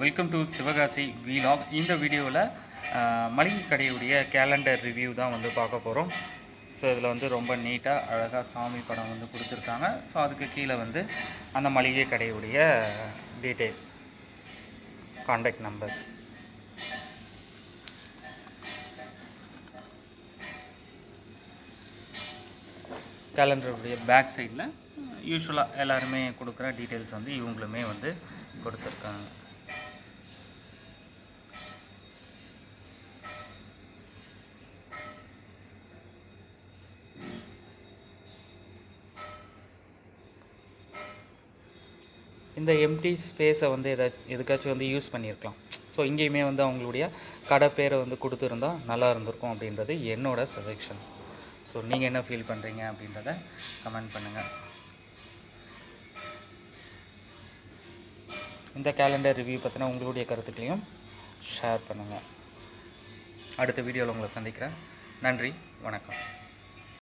Welcome to Sivakasi vlog இந்த வீடியோவில் மளிகை கடையுடைய கேலண்டர் ரிவ்யூ தான் வந்து பார்க்க போகிறோம் ஸோ இதில் வந்து ரொம்ப நீட்டாக அழகாக சாமி படம் வந்து கொடுத்துருக்காங்க. ஸோ அதுக்கு கீழே வந்து அந்த மளிகை கடையுடைய டீட்டெயில் காண்டாக்ட் நம்பர்ஸ் கேலண்டருடைய பேக் சைடில் யூஸ்வலாக எல்லாருமே கொடுக்குற டீட்டெயில்ஸ் வந்து இவங்களுமே வந்து கொடுத்துருக்காங்க. இந்த எம்டி ஸ்பேஸை வந்து எதாச்சும் எதுக்காச்சும் வந்து யூஸ் பண்ணியிருக்கலாம். ஸோ இங்கேயுமே வந்து அவங்களுடைய கடை பேரை வந்து கொடுத்துருந்தா நல்லா இருந்திருக்கும் அப்படின்றது என்னோட சஜெக்ஷன் ஸோ நீங்கள் என்ன ஃபீல் பண்ணுறீங்க அப்படின்றத கமெண்ட் பண்ணுங்கள் இந்த கேலண்டர் ரிவ்யூ பற்றின உங்களுடைய கருத்துக்களையும் ஷேர் பண்ணுங்கள் அடுத்த வீடியோவில் உங்களை சந்திக்கிறேன். நன்றி. வணக்கம்.